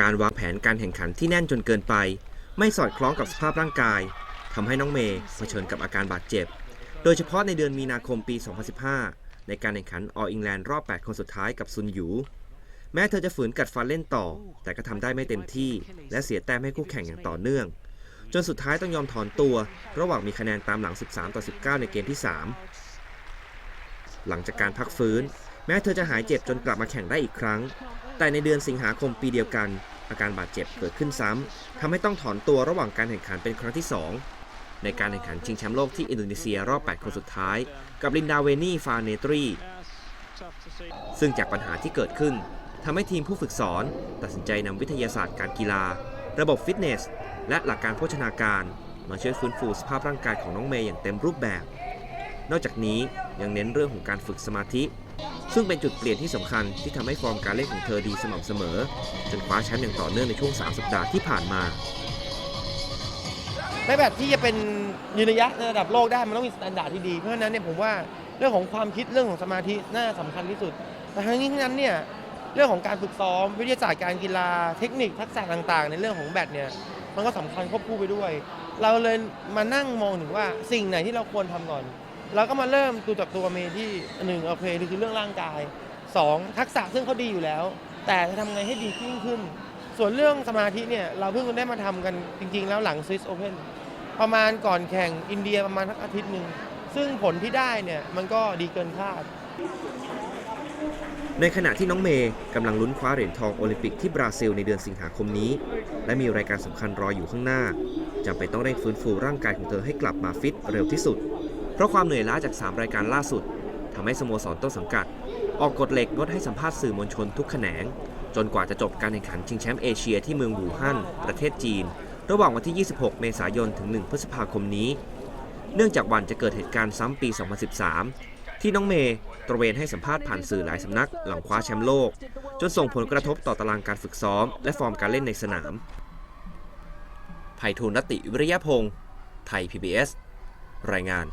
การวางแผนการแข่งขันที่แน่นจนเกินไป ไม่สอดคล้องกับสภาพร่างกายทำให้น้องเมย์เผชิญกับอาการบาดเจ็บ โดยเฉพาะในเดือนมีนาคมปี 2015 ในการแข่งขันออ l ิงแลนด์รอบ 8 คนสุดท้ายกับซุนหยู แม้เธอจะฝืนกัดฟันเล่นต่อ แต่ก็ทำได้ไม่เต็มที่ และเสียแต้มให้คู่แข่งอย่างต่อเนื่อง จนสุดท้ายต้องยอมถอนตัว ระหว่างมีคะแนนตามหลัง 13 ต่อ 19 ในเกมที่ 3 หลังจากการพักฟื้น แม้เธอจะหายเจ็บจนกลับมาแข่งได้อีกครั้ง แต่ในเดือนสิงหาคมปีเดียวกัน อาการบาดเจ็บเกิดขึ้นซ้ำทำให้ต้องถอนตัวระหว่างการแข่งขันเป็นครั้งที่ 2 ในการแข่งขันชิงแชมป์โลกที่อินโดนีเซียรอบ 8 คนสุดท้าย กับลินดาเวนี่ฟาเนตรี ซึ่งจากปัญหาที่เกิดขึ้นทำให้ทีมผู้ฝึกสอน ตัดสินใจนำวิทยาศาสตร์การกีฬา ระบบฟิตเนส และหลักการโภชนาการ มาช่วยฟื้นฟูสภาพร่างกายของน้องเมย์อย่างเต็มรูปแบบ นอกจากนี้ยังเน้นเรื่องของการฝึกสมาธิ ซึ่งเป็นจุดเปลี่ยนที่สำคัญที่ทำให้ฟอร์มการเล่นของเธอดีสม่ำเสมอ จนคว้าแชมป์อย่างต่อเนื่องในช่วง 3 สัปดาห์ที่ผ่านมาในแบบที่จะเป็นยืนระยะในระดับโลกได้มันต้องมีมาตรฐานที่ดีเพราะฉะนั้นเนี่ยผมว่าเรื่องของความคิดเรื่องของสมาธิน่าสำคัญที่สุด แต่ทั้งนี้ทั้งนั้นเนี่ยเรื่องของการฝึกซ้อมวิทยาศาสตร์การกีฬาเทคนิคทักษะต่างๆ ในเรื่องของแบดเนี่ยมันก็สำคัญควบคู่ไปด้วย เราเลยมานั่งมองถึงว่าสิ่งไหนที่เราควรทำก่อน เราก็มาเริ่มดูจากตัวเมย์ที่หนึ่งโอเคคือเรื่องร่างกายสองทักษะซึ่งเขาดีอยู่แล้ว แต่จะทำไงให้ดียิ่งขึ้น ส่วนเรื่องสมาธิเนี่ยเราเพิ่งได้มาทำกันจริง ๆ แล้วหลัง Swiss Open ประมาณก่อนแข่งอินเดียประมาณสักอาทิตย์หนึ่งซึ่งผลที่ได้เนี่ยมันก็ดีเกินคาด ในขณะที่น้องเมย์กำลังลุ้นคว้าเหรียญทองโอลิมปิกที่บราซิลในเดือนสิงหาคมนี้ และมีรายการสำคัญรออยู่ข้างหน้าจำเป็นต้องเร่งฟื้นฟูร่างกายของเธอให้กลับมาฟิตเร็วที่สุด ราะความเหนื่อยล้าจาก 3 รายการล่าสุดทำให้สโมสรต้นสังกัด ออกกฎเหล็กงดให้สัมภาษณ์สื่อมวลชนทุกแขนง จนกว่าจะจบการแข่งขันชิงแชมป์เอเชียที่เมืองหูฮั่นประเทศจีน ระหว่างวันที่ 26 เมษายนถึง 1 พฤษภาคมนี้ เนื่องจากวันจะเกิดเหตุการณ์ซ้ำปี 2013 ที่น้องเมย์ตระเวนให้สัมภาษณ์ผ่านสื่อหลายสำนักหลังคว้าแชมป์โลก จนส่งผลกระทบต่อตารางการฝึกซ้อม และฟอร์มการเล่นในสนามไพฑูรย์รตติวิริยพงศ์ไทย PBS รายงาน